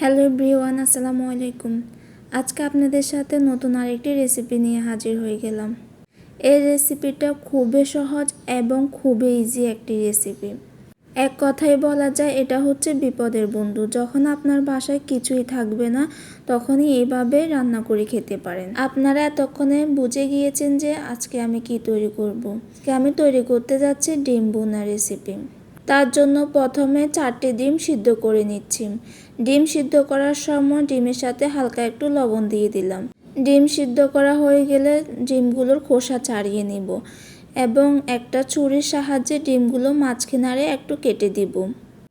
Hello everyone, আসসালামু আলাইকুম। আজকে আপনাদের সাথে নতুন আরেকটি রেসিপি নিয়ে হাজির হয়ে গেলাম। এই রেসিপিটা খুবই সহজ এবং খুবই ইজি একটি রেসিপি। এক কথায় বলা যায়, এটা হচ্ছে বিপদের বন্ধু। যখন আপনার বাসায় কিছুই থাকবে না, তখনই এইভাবে রান্না করে খেতে পারেন। আপনারা এতক্ষণে বুঝে গিয়েছেন যে আজকে আমি কি তৈরি করব। আজকে আমি তৈরি করতে যাচ্ছি ডিম বোনা রেসিপি। তার জন্য প্রথমে চারটি ডিম সিদ্ধ করে নিচ্ছি। ডিম সিদ্ধ করার সময় ডিমের সাথে হালকা একটু লবণ দিয়ে দিলাম। ডিম সিদ্ধ করা হয়ে গেলে ডিমগুলোর খোসা ছাড়িয়ে নিব এবং একটা ছুরির সাহায্যে ডিমগুলো মাঝখানারে একটু কেটে দিব,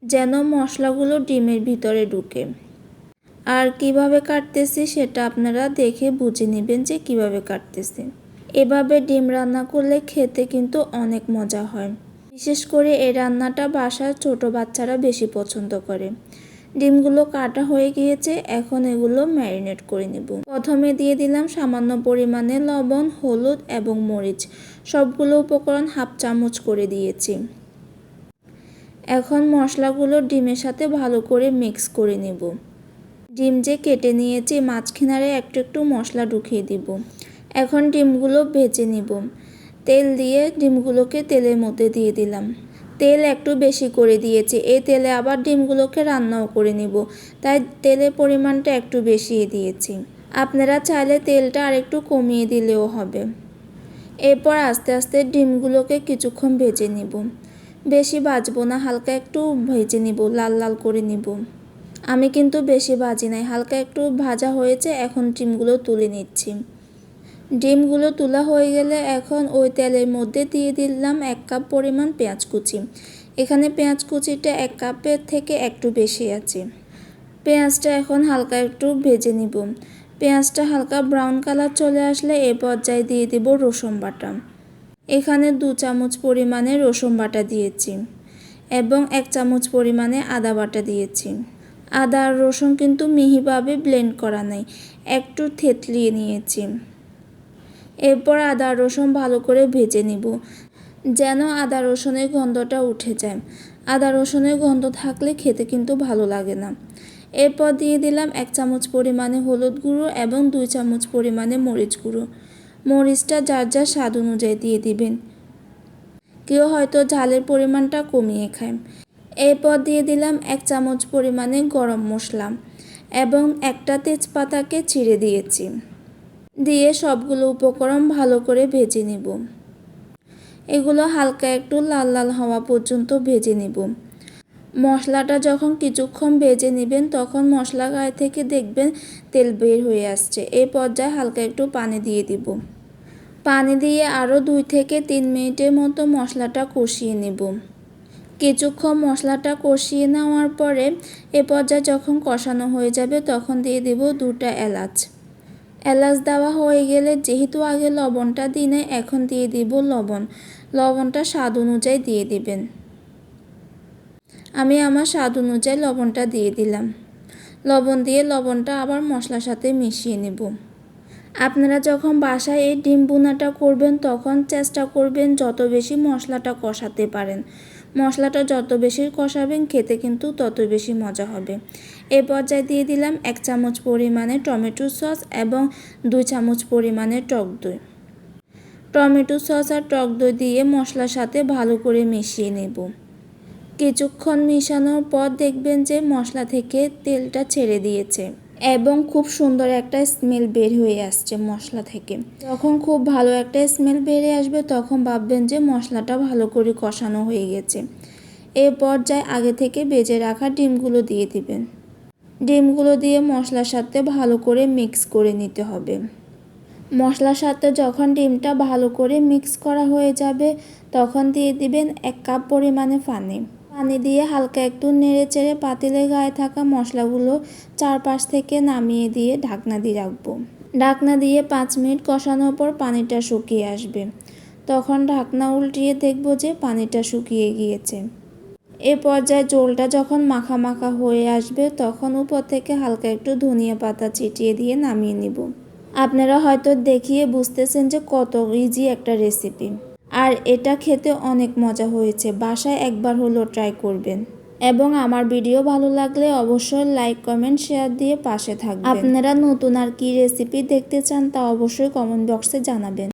যেন মশলাগুলো ডিমের ভিতরে ঢুকে। আর কীভাবে কাটতেছি সেটা আপনারা দেখে বুঝে নেবেন যে কীভাবে কাটতেছি। এভাবে ডিম রান্না করলে খেতে কিন্তু অনেক মজা হয়। বিশেষ করে এই রান্নাটা বাসার ছোট বাচ্চারা বেশি পছন্দ করে। ডিমগুলো কাটা হয়ে গিয়েছে, এখন এগুলো ম্যারিনেট করে নেব। প্রথমে দিয়ে দিলাম সামান্য পরিমাণে লবণ, হলুদ এবং মরিচ। সবগুলো উপকরণ হাফ চামচ করে দিয়েছি। এখন মশলাগুলো ডিমের সাথে ভালো করে মিক্স করে নেব। ডিম যে কেটে নিয়েছি মাঝখানারে একটু একটু মশলা ঢুকিয়ে দিব। এখন ডিমগুলো ভেজে নিব। তেল দিয়ে ডিমগুলোকে তেলের মধ্যে দিয়ে দিলাম। তেল একটু বেশি করে দিয়েছি। এই তেলে আবার ডিমগুলোকে রান্নাও করে নিব। তাই তেলের পরিমাণটা একটু বেশি দিয়েছি। আপনারা চাইলে তেলটা আরেকটু কমিয়ে দিলেও হবে। এরপর আস্তে আস্তে ডিমগুলোকে কিছুক্ষণ ভেজে নিব। বেশি ভাজবো না, হালকা একটু ভেজে নিব, লাল লাল করে নিব। আমি কিন্তু বেশি ভাজি নাই, হালকা একটু ভাজা হয়েছে, এখন ডিমগুলো তুলে নিচ্ছি। ডিমগুলো তোলা হয়ে গেলে এখন ওই তেলের মধ্যে দিয়ে দিলাম এক কাপ পরিমাণ পেঁয়াজ কুচি। এখানে পেঁয়াজ কুচিটা এক কাপের থেকে একটু বেশি আছে। পেঁয়াজটা এখন হালকা একটু ভেজে নিব। পেঁয়াজটা হালকা ব্রাউন কালার চলে আসলে এ পর্যায়ে দিয়ে দেব রসুন বাটা। এখানে দু চামচ পরিমাণে রসুন বাটা দিয়েছি এবং এক চামচ পরিমাণে আদা বাটা দিয়েছি। আদা আর রসুন কিন্তু মিহিভাবে ব্লেন্ড করা নাই, একটু থেতলিয়ে নিয়েছি। এরপর আদা রসুন ভালো করে ভেজে নিব। যেন আদা রসুনের গন্ধটা উঠে যায়। আদা রসুনের গন্ধ থাকলে খেতে কিন্তু ভালো লাগে না। এরপর দিয়ে দিলাম এক চামচ পরিমাণে হলুদ গুঁড়ো এবং দুই চামচ পরিমাণে মরিচ গুঁড়ো। মরিচটা যার যার স্বাদ অনুযায়ী দিয়ে দিবেন। কেউ হয়তো ঝালের পরিমাণটা কমিয়ে খায়। এরপর দিয়ে দিলাম এক চামচ পরিমাণে গরম মশলা এবং একটা তেজপাতাকে ছিঁড়ে দিয়েছি। দিয়ে সবগুলো উপকরণ ভালো করে ভেজে নিব। এগুলো হালকা একটু লাল লাল হওয়া পর্যন্ত ভেজে নিব। মশলাটা যখন কিছুক্ষণ ভেজে নেবেন, তখন মশলা গায়ে থেকে দেখবেন তেল বের হয়ে আসছে। এই পর্যায়ে হালকা একটু পানি দিয়ে দিব। পানি দিয়ে আরও দুই থেকে তিন মিনিটের মতো মশলাটা কষিয়ে নেব। কিছুক্ষণ মশলাটা কষিয়ে নেওয়ার পরে এ পর্যায়ে যখন কষানো হয়ে যাবে, তখন দিয়ে দেব দুটা এলাচ। এলাচ দেওয়া হয়ে গেলে যেহেতু আগে লবণটা দিনে, এখন দিয়ে দিব লবণ। লবণটা স্বাদ অনুযায়ী দিয়ে দিবেন। আমি আমার স্বাদ অনুযায়ী লবণটা দিয়ে দিলাম। লবণ দিয়ে লবণটা আবার মশলার সাথে মিশিয়ে নেব। আপনারা যখন বাসায় এই ডিম বোনাটা করবেন, তখন চেষ্টা করবেন যত বেশি মশলাটা কষাতে পারেন। মশলাটা যত বেশি কষাবেন, খেতে কিন্তু তত বেশি মজা হবে। এ পর্যায়ে দিয়ে দিলাম এক চামচ পরিমাণে টমেটো সস এবং দুই চামচ পরিমাণে টক দই। টমেটো সস আর টক দই দিয়ে মশলার সাথে ভালো করে মিশিয়ে নেব। কিছুক্ষণ মিশানোর পর দেখবেন যে মশলা থেকে তেলটা ছেড়ে দিয়েছে। এবং খুব সুন্দর একটা স্মেল বের হয়ে আসছে মশলা থেকে। যখন খুব ভালো একটা স্মেল বেরিয়ে আসবে, তখন ভাববেন যে মশলাটা ভালো করে কষানো হয়ে গেছে। এ পর্যায়ে আগে থেকে বেজে রাখা ডিমগুলো দিয়ে দিবেন। ডিমগুলো দিয়ে মশলার সাথে ভালো করে মিক্স করে নিতে হবে। মশলার সাথে যখন ডিমটা ভালো করে মিক্স করা হয়ে যাবে, তখন দিয়ে দিবেন এক কাপ পরিমাণে পানি। পানি দিয়ে হালকা একটু নেড়ে চেড়ে পাতিলে গায়ে থাকা মশলাগুলো চারপাশ থেকে নামিয়ে দিয়ে ঢাকনা দিয়ে রাখব। ঢাকনা দিয়ে পাঁচ মিনিট কষানোর পর পানিটা শুকিয়ে আসবে। তখন ঢাকনা উল্টিয়ে দেখব যে পানিটা শুকিয়ে গিয়েছে। এ পর্যায়ে জলটা যখন মাখা মাখা হয়ে আসবে, তখন উপর থেকে হালকা একটু ধনিয়া পাতা ছিটিয়ে দিয়ে নামিয়ে নিব। আপনারা হয়তো দেখিয়ে বুঝতেছেন যে কত ইজি একটা রেসিপি আর এটা খেতে অনেক মজা হয়েছে, বাসায় একবার হলো ট্রাই করবেন। এবং আমার ভিডিও ভালো লাগলে অবশ্যই লাইক কমেন্ট শেয়ার দিয়ে পাশে থাকবেন। আপনারা নতুন আর কি রেসিপি দেখতে চান তা অবশ্যই কমেন্ট বক্সে জানাবেন।